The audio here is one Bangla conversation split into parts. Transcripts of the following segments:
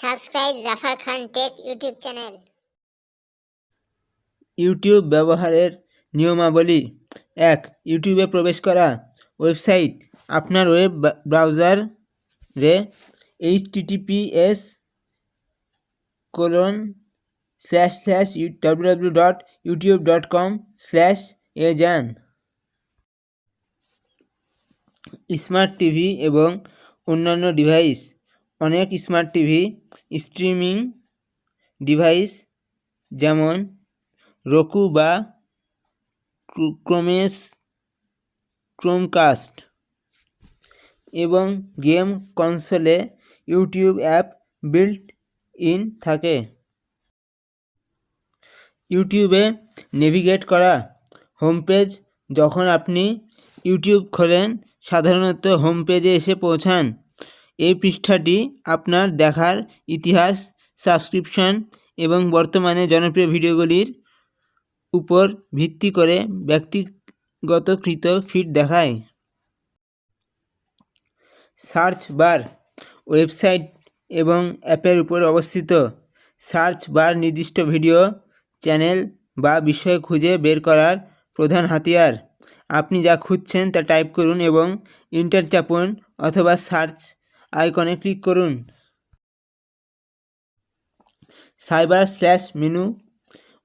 Subscribe Zafar Khan tech YouTube channel. YouTube ব্যবহারের নিয়মাবলী। এক, ইউটিউবে প্রবেশ করা। ওয়েবসাইট, আপনার ওয়েব ব্রাউজারে H TTPS colon slash slash W dot YouTube dot com slash এ যান। স্মার্ট টিভি এবং অন্যান্য ডিভাইস। অনেক স্মার্ট টিভি স্ট্রিমিং ডিভাইস যেমন রকু বা ক্রোমেস, ক্রোমকাস্ট এবং গেম কনসোলে ইউটিউব অ্যাপ বিল্ট ইন থাকে। ইউটিউবে নেভিগেট করা হোম পেজ যখন আপনি ইউটিউব খোলেন, সাধারণত হোম পেজে এসে পৌঁছান। এই পৃষ্ঠাটি আপনার দেখার ইতিহাস সাবস্ক্রিপশন এবং বর্তমানে জনপ্রিয় ভিডিওগুলির উপর ভিত্তি করে ব্যক্তিগতকৃত ফিড দেখায়। সার্চ বার ওয়েবসাইট এবং অ্যাপের উপর অবস্থিত। সার্চ বার নির্দিষ্ট ভিডিও চ্যানেল বা বিষয় খুঁজে বের করার প্রধান হাতিয়ার। আপনি যা খুঁজছেন তা টাইপ করুন এবং ইন্টার চাপুন অথবা সার্চ আইকনে ক্লিক করুন। সাইবার স্ল্যাশ মেনু,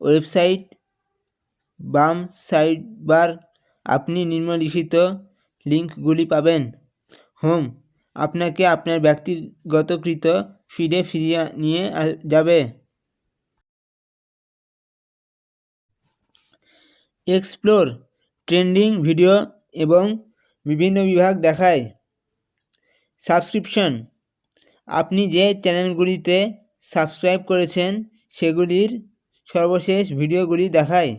ওয়েবসাইট, বাম সাইড বার আপনি নিম্নলিখিত লিঙ্কগুলি পাবেন। হোম, আপনাকে আপনার ব্যক্তিগতকৃত ফিডে ফিরিয়ে নিয়ে যাবে। এক্সপ্লোর, ট্রেন্ডিং ভিডিও এবং বিভিন্ন বিভাগ দেখায়। সাবস্ক্রিপশন। আপনি যে চ্যানেলগুলিতে সাবস্ক্রাইব করেছেন, সেগুলির সর্বশেষ ভিডিওগুলি দেখায়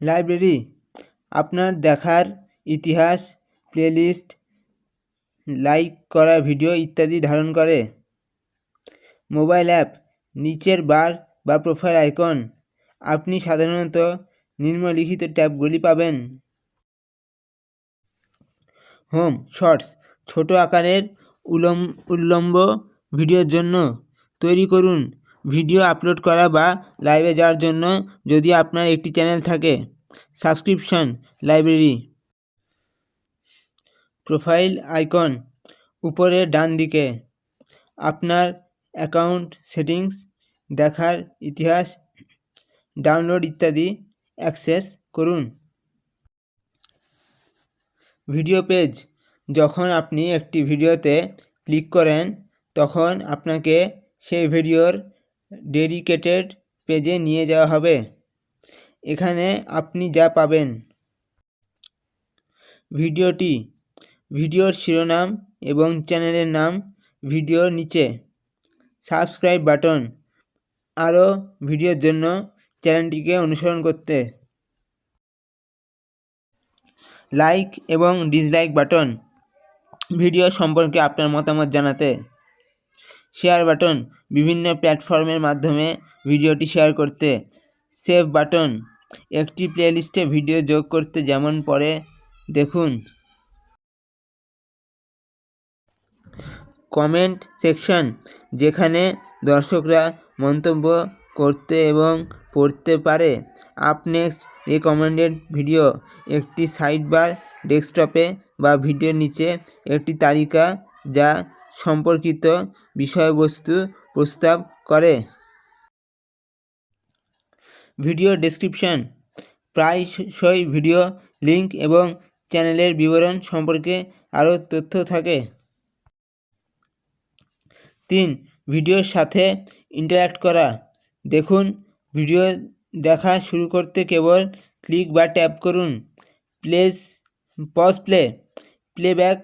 লাইব্রেরি, আপনার দেখার ইতিহাস, প্লেলিস্ট, লাইক করা ভিডিও ইত্যাদি ধারণ করে। মোবাইল অ্যাপ, নিচের বার বা প্রোফাইল আইকন। আপনি সাধারণত নিম্নলিখিত ট্যাবগুলি পাবেন। হোম শর্টস, ছোট আকারের উলম, উল্লম্ব ভিডিওর জন্য তৈরি করুন। ভিডিও আপলোড করা বা লাইভে যাওয়ার জন্য যদি আপনার একটি চ্যানেল থাকে, সাবস্ক্রিপশন লাইব্রেরি প্রোফাইল আইকন উপরে ডান দিকে। আপনার অ্যাকাউন্ট সেটিংস, দেখার ইতিহাস, ডাউনলোড ইত্যাদি অ্যাক্সেস করুন। ভিডিও পেজ যখন আপনি একটি ভিডিওতে ক্লিক করেন, তখন আপনাকে সেই ভিডিওর ডেডিকেটেড পেজে নিয়ে যাওয়া হবে। এখানে আপনি যা পাবেন ভিডিওটি ভিডিওর শিরোনাম এবং চ্যানেলের নাম ভিডিওর নিচে সাবস্ক্রাইব বাটন আরও ভিডিওর জন্য চ্যানেলটিকে অনুসরণ করতে। লাইক এবং ডিসলাইক বাটন ভিডিও সম্পর্কে আপনার মতামত জানাতে শেয়ার বাটন বিভিন্ন প্ল্যাটফর্মের মাধ্যমে ভিডিওটি শেয়ার করতে সেভ বাটন একটি প্লেলিস্টে ভিডিও যোগ করতে যেমন পরে দেখুন। কমেন্ট সেকশন যেখানে দর্শকরা মন্তব্য করতে এবং পড়তে পারে। Up next, recommended video. একটি সাইড বার ডেস্কটপে বা ভিডিওর নিচে একটি তালিকা যা সম্পর্কিত বিষয়বস্তু প্রস্তাব করে। Video description. প্রায়শই ভিডিও লিঙ্ক এবং চ্যানেলের বিবরণ সম্পর্কে আরও তথ্য থাকে। তিন, ভিডিওর সাথে ইন্টারাক্ট করা। দেখুন, ভিডিও দেখা শুরু করতে কেবল ক্লিক বা ট্যাপ করুন। প্লেস, পজ প্লে, প্লেব্যাক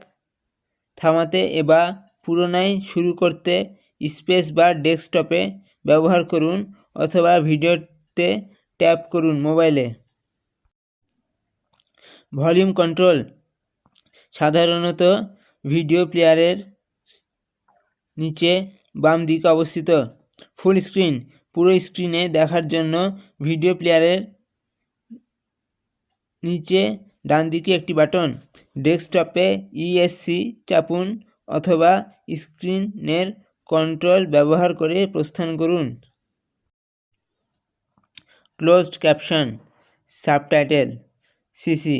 থামাতে এবা পুনরায় শুরু করতে স্পেস বা ডেস্কটপে ব্যবহার করুন অথবা ভিডিওতে ট্যাপ করুন মোবাইলে। ভলিউম কন্ট্রোল, সাধারণত ভিডিও প্লেয়ারের নিচে বাম দিকে অবস্থিত। ফুল স্ক্রিন পুরো স্ক্রিনে দেখার জন্য ভিডিও প্লেয়ারের নিচে ডান দিকে একটি বাটন, ডেস্কটপে ইএসসি চাপুন অথবা স্ক্রিনের কন্ট্রোল ব্যবহার করে প্রস্থান করুন। ক্লোজড ক্যাপশন, সাবটাইটেল সিসি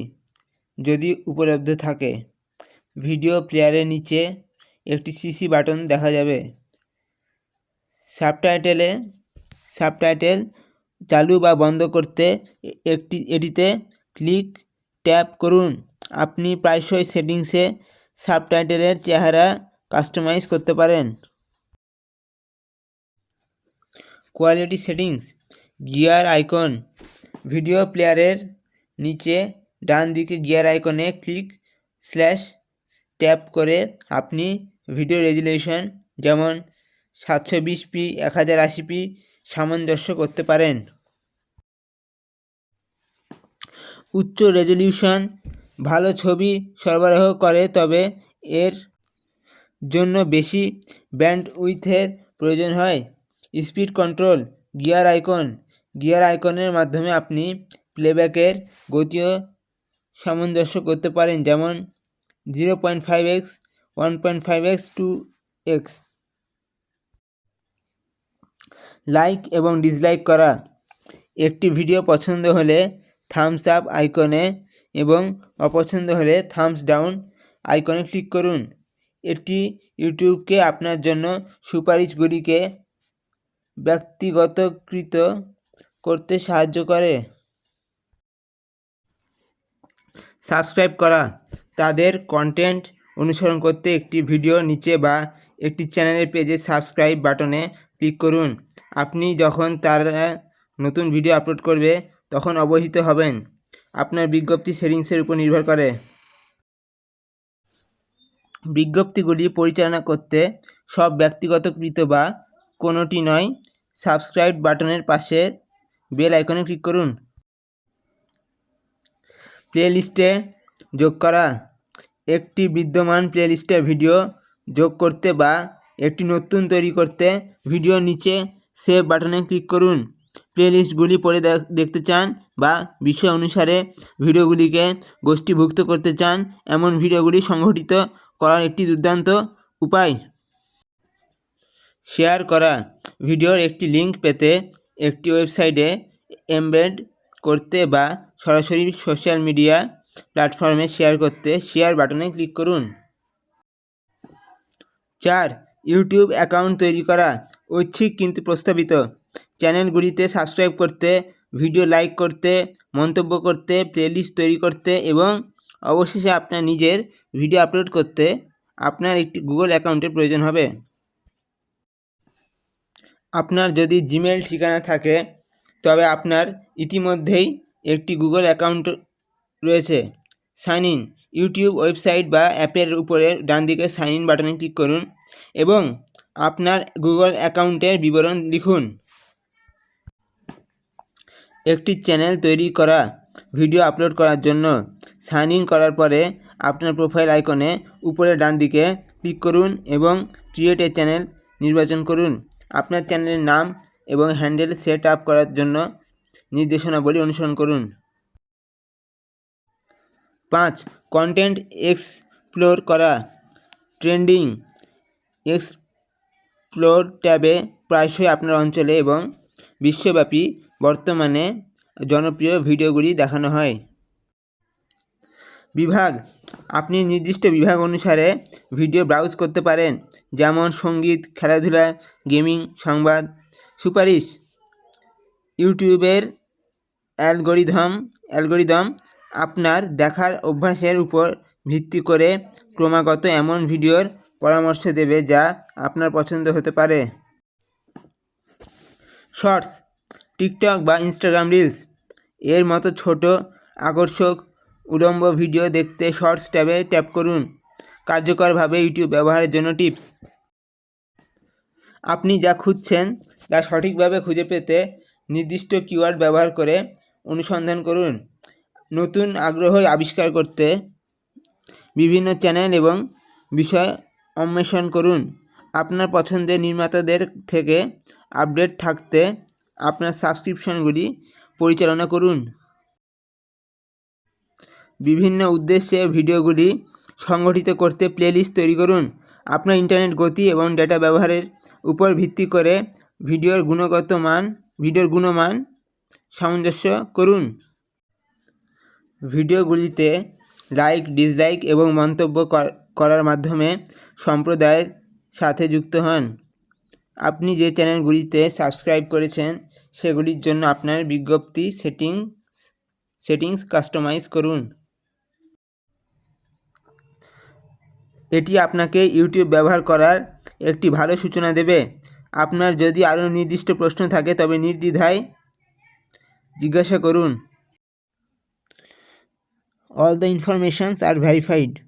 যদি উপলব্ধ থাকে। ভিডিও প্লেয়ারের নিচে একটি সিসি বাটন দেখা যাবে। সাবটাইটেলে সাবটাইটেল চালু বা বন্ধ করতে একটি এটিতে ক্লিক, ট্যাপ করুন। আপনি প্রায়শই সেটিংসে সাবটাইটেলের চেহারা কাস্টমাইজ করতে পারেন। Quality settings, gear icon, video প্লেয়ারের নিচে ডান দিকে গিয়ার আইকনে ক্লিক স্ল্যাশ, ট্যাপ করে আপনি ভিডিও রেজুলেশন যেমন সাতশো বিশ পি, এক হাজার আশি পি সামঞ্জস্য করতে পারেন। উচ্চ রেজলিউশন, ভালো ছবি সরবরাহ করে, তবে এর জন্য বেশি ব্যান্ড উইথের প্রয়োজন হয়। Speed control, gear icon, gear আইকনের মাধ্যমে আপনি প্লেব্যাকের গতিও সামঞ্জস্য করতে পারেন, যেমন zero point five X, one point five X, two X. Like এবং ডিসলাইক করা। একটি ভিডিও পছন্দ হলে থামস আপ আইকনে এবং অপছন্দ হলে থামস ডাউন আইকনে ক্লিক করুন। এটি ইউটিউবকে আপনার জন্য সুপারিশগুলিকে ব্যক্তিগতকৃত করতে সাহায্য করে। সাবস্ক্রাইব করা। তাদের কন্টেন্ট অনুসরণ করতে একটি ভিডিও নিচে বা একটি চ্যানেলের পেজে সাবস্ক্রাইব বাটনে ক্লিক করুন। আপনি যখন তারা নতুন ভিডিও আপলোড করবে, তখন অবহিত হবেন। আপনার বিজ্ঞপ্তি সেটিংসের উপর নির্ভর করে। বিজ্ঞপ্তিগুলি পরিচালনা করতে সব ব্যক্তিগতকৃত বা কোনোটি নয় সাবস্ক্রাইব বাটনের পাশে বেল আইকনে ক্লিক করুন। প্লেলিস্টে যোগ করা। একটি বিদ্যমান প্লেলিস্টে ভিডিও যোগ করতে বা একটি নতুন তৈরি করতে ভিডিওর নিচে সেভ বাটনে ক্লিক করুন। প্লেলিস্টগুলি পড়ে দেখ- দেখতে চান বা বিষয় অনুসারে ভিডিওগুলিকে গোষ্ঠীভুক্ত করতে চান, এমন ভিডিওগুলি সংগঠিত করার একটি দুর্দান্ত উপায়। শেয়ার করা। ভিডিওর একটি লিঙ্ক পেতে একটি ওয়েবসাইটে এমবেড করতে বা সরাসরি সোশ্যাল মিডিয়া প্ল্যাটফর্মে শেয়ার করতে শেয়ার বাটনে ক্লিক করুন। চার, ইউটিউব অ্যাকাউন্ট তৈরি করা। ঐচ্ছিক কিন্তু প্রস্তাবিত। চ্যানেলগুলিতে সাবস্ক্রাইব করতে, ভিডিও লাইক করতে, মন্তব্য করতে, প্লেলিস্ট তৈরি করতে এবং অবশেষে আপনার নিজের ভিডিও আপলোড করতে আপনার একটি গুগল অ্যাকাউন্টের প্রয়োজন হবে। আপনার যদি জিমেল ঠিকানা থাকে, তবে আপনার ইতিমধ্যেই একটি গুগল অ্যাকাউন্ট রয়েছে। সাইন ইন, ইউটিউব ওয়েবসাইট বা অ্যাপের উপরে ডান দিকে সাইন ইন বাটনে ক্লিক করুন এবং আপনার গুগল অ্যাকাউন্টের বিবরণ লিখুন। একটি চ্যানেল তৈরি করা, ভিডিও আপলোড করার জন্য সাইন ইন করার পরে আপনার প্রোফাইল আইকনে উপরে ডান দিকে ক্লিক করুন এবং ক্রিয়েট এ চ্যানেল নির্বাচন করুন। আপনার চ্যানেলের নাম এবং হ্যান্ডেল সেট আপ করার জন্য নির্দেশনাবলী অনুসরণ করুন। পাঁচ, কন্টেন্ট এক্সপ্লোর করা, ট্রেন্ডিং এক্সপ্লোর ট্যাবে প্রায়শই আপনার অঞ্চলে এবং বিশ্বব্যাপী বর্তমানে জনপ্রিয় ভিডিওগুলি দেখানো হয়। বিভাগ, আপনি নির্দিষ্ট বিভাগ অনুসারে ভিডিও ব্রাউজ করতে পারেন, যেমন সংগীত, খেলাধুলা, গেমিং, সংবাদ, সুপারিশ, ইউটিউবের অ্যালগোরিদম অ্যালগোরিদম আপনার দেখার অভ্যাসের উপর ভিত্তি করে ক্রমাগত এমন ভিডিওর পরামর্শ দেবে যা আপনার পছন্দ হতে পারে। শর্টস, টিকটক বা ইনস্টাগ্রাম রিলস। এর মতো ছোট, আকর্ষক উলম্ব ভিডিও দেখতে শর্টস ট্যাবে ট্যাপ করুন। কার্যকরভাবে ইউটিউব ব্যবহারের জন্য টিপস। আপনি যা খুঁজছেন তা সঠিকভাবে খুঁজে পেতে নির্দিষ্ট কিওয়ার্ড ব্যবহার করে অনুসন্ধান করুন। নতুন আগ্রহ আবিষ্কার করতে বিভিন্ন চ্যানেল এবং বিষয় অন্বেষণ করুন। আপনার পছন্দের নির্মাতাদের থেকে আপডেট থাকতে আপনার সাবস্ক্রিপশনগুলি পরিচালনা করুন। বিভিন্ন উদ্দেশ্যে ভিডিওগুলি সংগঠিত করতে প্লেলিস্ট তৈরি করুন। আপনার ইন্টারনেট গতি এবং ডেটা ব্যবহারের উপর ভিত্তি করে ভিডিওর গুণগত মান, ভিডিওর গুণমান সামঞ্জস্য করুন। ভিডিওগুলিতে লাইক ডিসলাইক এবং মন্তব্য করার মাধ্যমে সম্প্রদায়ের সাথে যুক্ত হন। আপনি যে চ্যানেলগুলিতে সাবস্ক্রাইব করেছেন, সেগুলির জন্য আপনার বিজ্ঞপ্তি সেটিংস সেটিংস কাস্টমাইজ করুন। এটি আপনাকে ইউটিউব ব্যবহার করার একটি ভালো সূচনা দেবে। আপনার যদি আরও নির্দিষ্ট প্রশ্ন থাকে, তবে নির্দ্বিধায় জিজ্ঞাসা করুন। All the informations are verified